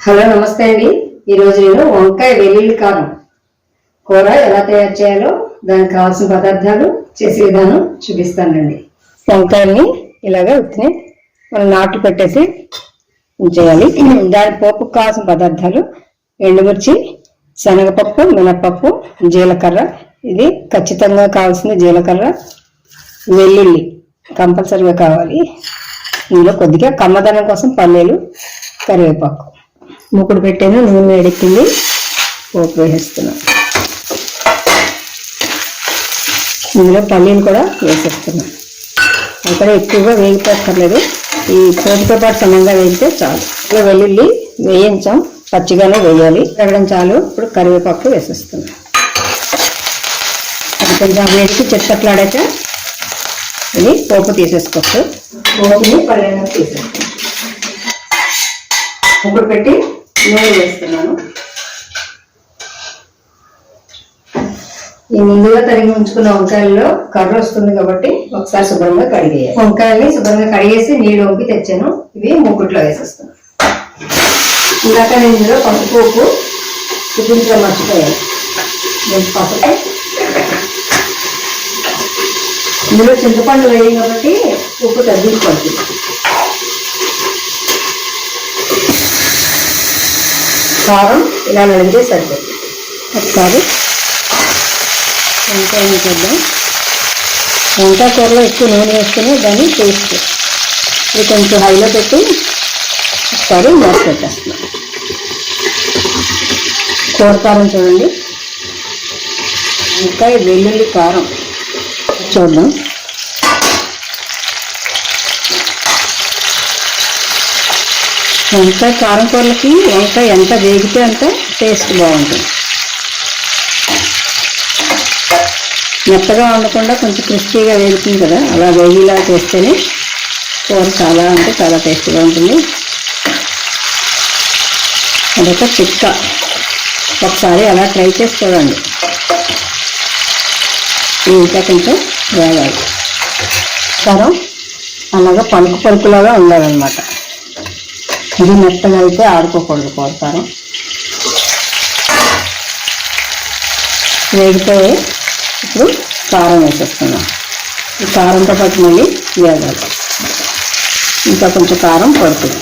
Hello నమస్తే అండి. ఈరోజు నేను వంకాయ వెల్లుల్లి కారం. కూర ఎలా తయారు చేయాలో దానికి కావాల్సిన పదార్థాలు చేసే విధానం చూపిస్తానండి వంకాయల్ని ఇలాగా ఉత్తిని మనం నాటు పెట్టేసి ఉంచేయాలి. దాని పోపు కావాల్సిన పదార్థాలు ఎండుమిర్చి శనగపప్పు మినపప్పు జీలకర్ర. ఇది ఖచ్చితంగా కావాల్సిన జీలకర్ర. వెల్లుల్లి కంపల్సరీగా కావాలి. ఇందులో కొద్దిగా కమ్మదనం కోసం పల్లీలు కరివేపాకు. మూకుడు పెట్టాను నూనె ఎడెక్కింది పోపు వేసేస్తున్నాను ఇందులో పల్లీలు కూడా వేసేస్తున్నాను అక్కడ ఎక్కువగా వేగిపోక్కర్లేదు. ఈ పోపుతో పాటు సమంగా వేగితే చాలు. ఇలా వెల్లుల్లి వేయించాం పచ్చిగానే వేయాలి. వేగడం చాలు. ఇప్పుడు కరివేపాకు వేసేస్తున్నాను అది కొంచెం వేసి చెట్టట్లాడాక ఇది పోపు తీసేసుకోవచ్చు పోపుని పల్లెన తీసేస్తాను ముగ్గురు పెట్టి నూనె వేస్తున్నాను. ఈ ముందుగా తరిగి ఉంచుకున్న వంకాయల్లో కర్ర వస్తుంది కాబట్టి ఒకసారి శుభ్రంగా కడిగేయాలి. వంకాయల్ని శుభ్రంగా కడిగేసి నీళ్ళు వంపి తెచ్చాను. ఇవి మూకుట్లో వేసేస్తాను ఇందాక నేను ఇందులో పసుపు ఉప్పు చూపించడం మర్చిపోయాను. పసుపు ఇందులో చింతపండు వేయం కాబట్టి ఉప్పు తగ్గించుకోవచ్చు కారం ఇలా నడిగితే సరిపోతుంది. ఒకసారి వంకాయ చేద్దాం. వంకాయ కూరలో ఎక్కువ నూనె వేసుకుని దాన్ని టేస్ట్ ఇది కొంచెం హైలో పెట్టి ఒకసారి మూత పెట్టేస్తున్నాం. కూర కారం చూడండి. వంకాయ వెల్లుల్లి కారం. చూద్దాం. వంకాయ కారం కూరలకి వంకాయ ఎంత వేగితే అంత టేస్ట్ బాగుంటుంది. మెత్తగా ఉండకుండా కొంచెం క్రిస్పీగా వేగుతుంది కదా అలా వేగిలా చేస్తేనే కూర చాలా అంటే చాలా టేస్ట్గా ఉంటుంది. అదొక చిక్క ఒకసారి అలా ట్రై చేసి చూడండి. ఇంకా కొంచెం వేగాలి కారం అలాగే పలుకు పలుకులాగా ఉండాలన్నమాట. ఇది మెత్తగా అయితే ఆడుకోకూడదు కోరకారం వేగిపోయి ఇప్పుడు కారం వేసేస్తున్నాం. ఈ కారంతో పాటు మళ్ళీ వేగాలి. ఇంకా కొంచెం కారం పడుతుంది.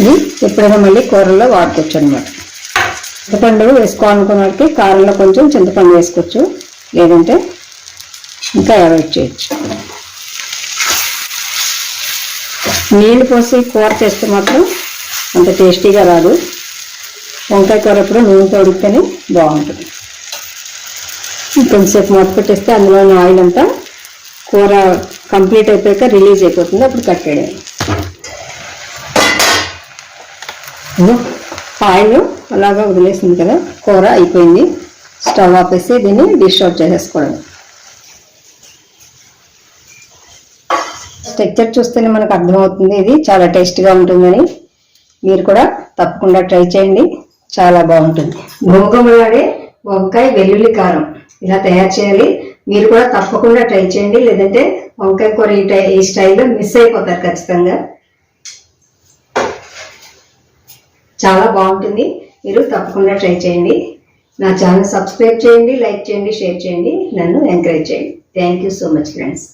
ఇది ఎప్పుడైనా మళ్ళీ కూరల్లో వాడుకోవచ్చు అనమాట చింతపండు వేసుకోవాలనుకున్న వారికి కారంలో కొంచెం చింతపండు వేసుకోవచ్చు. లేదంటే ఇంకా అవాయిడ్ చేయొచ్చు. నీళ్ళు పోసి కూర చేస్తే మాత్రం అంత టేస్టీగా రాదు. వంకాయ కూర ఎప్పుడు నూనెతో ఉడికితేనే బాగుంటుంది. కొంచెంసేపు మూత పెట్టేస్తే అందులోని ఆయిల్ అంతా కూర కంప్లీట్ అయిపోయాక రిలీజ్ అయిపోతుంది. అప్పుడు కట్టేయడం ఆయిల్ అలాగా వదిలేసింది కదా కూర అయిపోయింది. స్టవ్ ఆపేసి దీన్ని డిష్ అవుట్ చేసేసుకోవడం. స్ట్రక్చర్ చూస్తేనే మనకు అర్థమవుతుంది. ఇది చాలా టేస్ట్గా ఉంటుందని. మీరు కూడా తప్పకుండా ట్రై చేయండి. చాలా బాగుంటుంది. గుమగుమలాడే వంకాయ వెల్లుల్లి కారం ఇలా తయారు చేయాలి. మీరు కూడా తప్పకుండా ట్రై చేయండి. లేదంటే వంకాయ కూర ఈ ఈ స్టైల్లో మిస్ అయిపోతారు ఖచ్చితంగా. చాలా బాగుంటుంది. మీరు తప్పకుండా ట్రై చేయండి. నా ఛానల్ సబ్స్క్రైబ్ చేయండి లైక్ చేయండి షేర్ చేయండి. నన్ను ఎంకరేజ్ చేయండి. Thank you so much friends